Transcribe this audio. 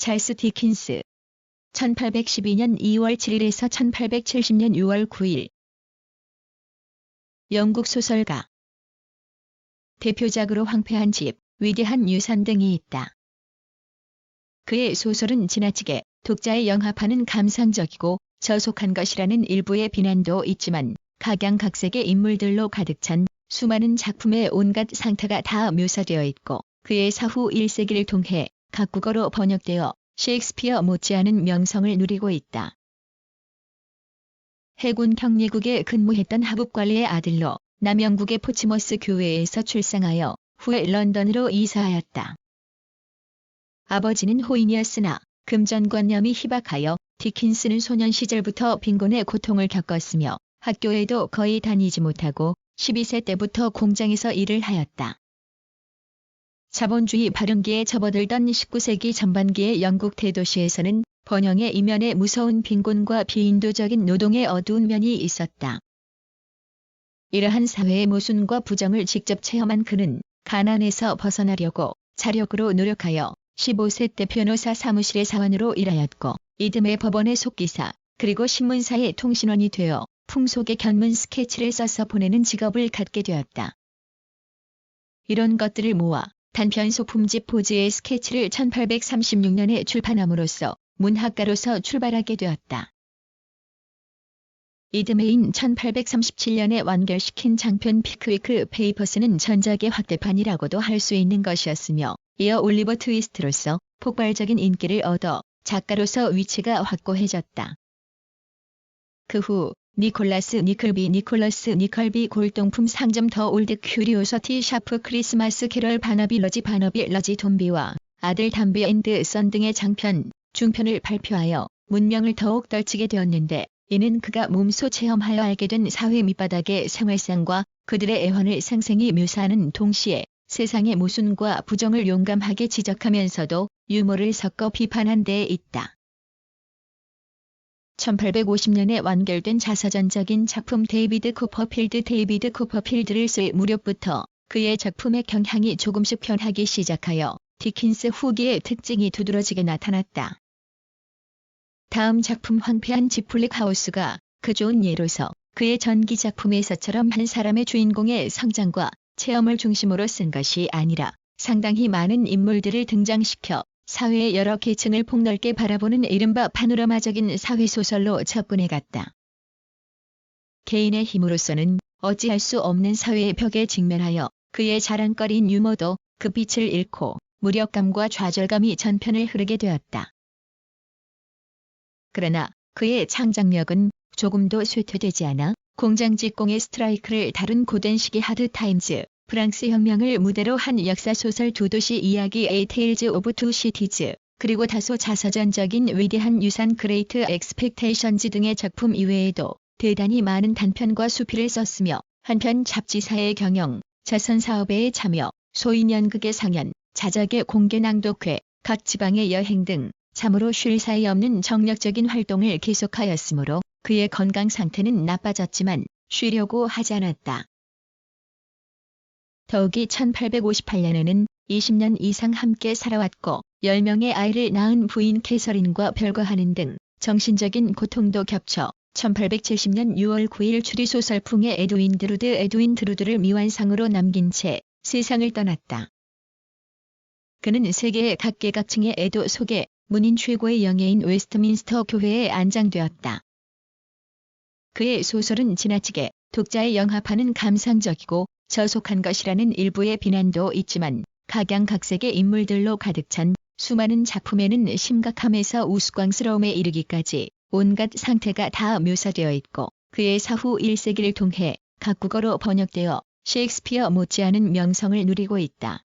찰스 디킨스. 1812년 2월 7일에서 1870년 6월 9일. 영국 소설가. 대표작으로 황폐한 집, 위대한 유산 등이 있다. 그의 소설은 지나치게 독자의 영합하는 감상적이고 저속한 것이라는 일부의 비난도 있지만 각양각색의 인물들로 가득 찬 수많은 작품의 온갖 상태가 다 묘사되어 있고 그의 사후 1세기를 통해 각국어로 번역되어 셰익스피어 못지않은 명성을 누리고 있다. 해군 경리국에 근무했던 하북관리의 아들로 남영국의 포치머스 교회에서 출생하여 후에 런던으로 이사하였다. 아버지는 호인이었으나 금전관념이 희박하여 디킨스는 소년 시절부터 빈곤의 고통을 겪었으며 학교에도 거의 다니지 못하고 12세 때부터 공장에서 일을 하였다. 자본주의 발흥기에 접어들던 19세기 전반기의 영국 대도시에서는 번영의 이면에 무서운 빈곤과 비인도적인 노동의 어두운 면이 있었다. 이러한 사회의 모순과 부정을 직접 체험한 그는 가난에서 벗어나려고 자력으로 노력하여 15세 때 변호사 사무실의 사원으로 일하였고 이듬해 법원의 속기사 그리고 신문사의 통신원이 되어 풍속의 견문 스케치를 써서 보내는 직업을 갖게 되었다. 이런 것들을 모아 단편 소품집 포즈의 스케치를 1836년에 출판함으로써 문학가로서 출발하게 되었다. 이듬해인 1837년에 완결시킨 장편 피크위크 페이퍼스는 전작의 확대판이라고도 할 수 있는 것이었으며 이어 올리버 트위스트로서 폭발적인 인기를 얻어 작가로서 위치가 확고해졌다. 그 후 니콜라스 니클비 니콜러스 니컬비 골동품 상점 더 올드 큐리오서티 샤프 크리스마스 캐럴 바나비 러지 바나비 러지 돈비와 아들 담비 앤드 선 등의 장편, 중편을 발표하여 문명을 더욱 떨치게 되었는데 이는 그가 몸소 체험하여 알게 된 사회 밑바닥의 생활상과 그들의 애환을 생생히 묘사하는 동시에 세상의 모순과 부정을 용감하게 지적하면서도 유머를 섞어 비판한 데에 있다. 1850년에 완결된 자서전적인 작품 데이비드 코퍼필드 데이비드 코퍼필드를 쓸 무렵부터 그의 작품의 경향이 조금씩 변하기 시작하여 디킨스 후기의 특징이 두드러지게 나타났다. 다음 작품 황폐한 지플릭 하우스가 그 좋은 예로서 그의 전기 작품에서처럼 한 사람의 주인공의 성장과 체험을 중심으로 쓴 것이 아니라 상당히 많은 인물들을 등장시켜 사회의 여러 계층을 폭넓게 바라보는 이른바 파노라마적인 사회소설로 접근해 갔다. 개인의 힘으로서는 어찌할 수 없는 사회의 벽에 직면하여 그의 자랑거리인 유머도 그 빛을 잃고 무력감과 좌절감이 전편을 흐르게 되었다. 그러나 그의 창작력은 조금도 쇠퇴되지 않아 공장 직공의 스트라이크를 다룬 고된 시기 하드타임즈, 프랑스 혁명을 무대로 한 역사소설 두 도시 이야기 A Tales of Two Cities, 그리고 다소 자서전적인 위대한 유산 그레이트 엑스펙테이션즈 등의 작품 이외에도 대단히 많은 단편과 수필을 썼으며 한편 잡지사의 경영, 자선사업에 참여, 소인 연극의 상연, 자작의 공개 낭독회, 각 지방의 여행 등 참으로 쉴 사이 없는 정력적인 활동을 계속하였으므로 그의 건강 상태는 나빠졌지만 쉬려고 하지 않았다. 더욱이 1858년에는 20년 이상 함께 살아왔고 10명의 아이를 낳은 부인 캐서린과 별거하는 등 정신적인 고통도 겹쳐 1870년 6월 9일 추리소설풍의 에드윈 드루드 에드윈 드루드를 미완상으로 남긴 채 세상을 떠났다. 그는 세계의 각계각층의 애도 속에 문인 최고의 영예인 웨스트민스터 교회에 안장되었다. 그의 소설은 지나치게 독자의 영합하는 감상적이고 저속한 것이라는 일부의 비난도 있지만 각양각색의 인물들로 가득 찬 수많은 작품에는 심각함에서 우스꽝스러움에 이르기까지 온갖 상태가 다 묘사되어 있고 그의 사후 1세기를 통해 각국어로 번역되어 셰익스피어 못지않은 명성을 누리고 있다.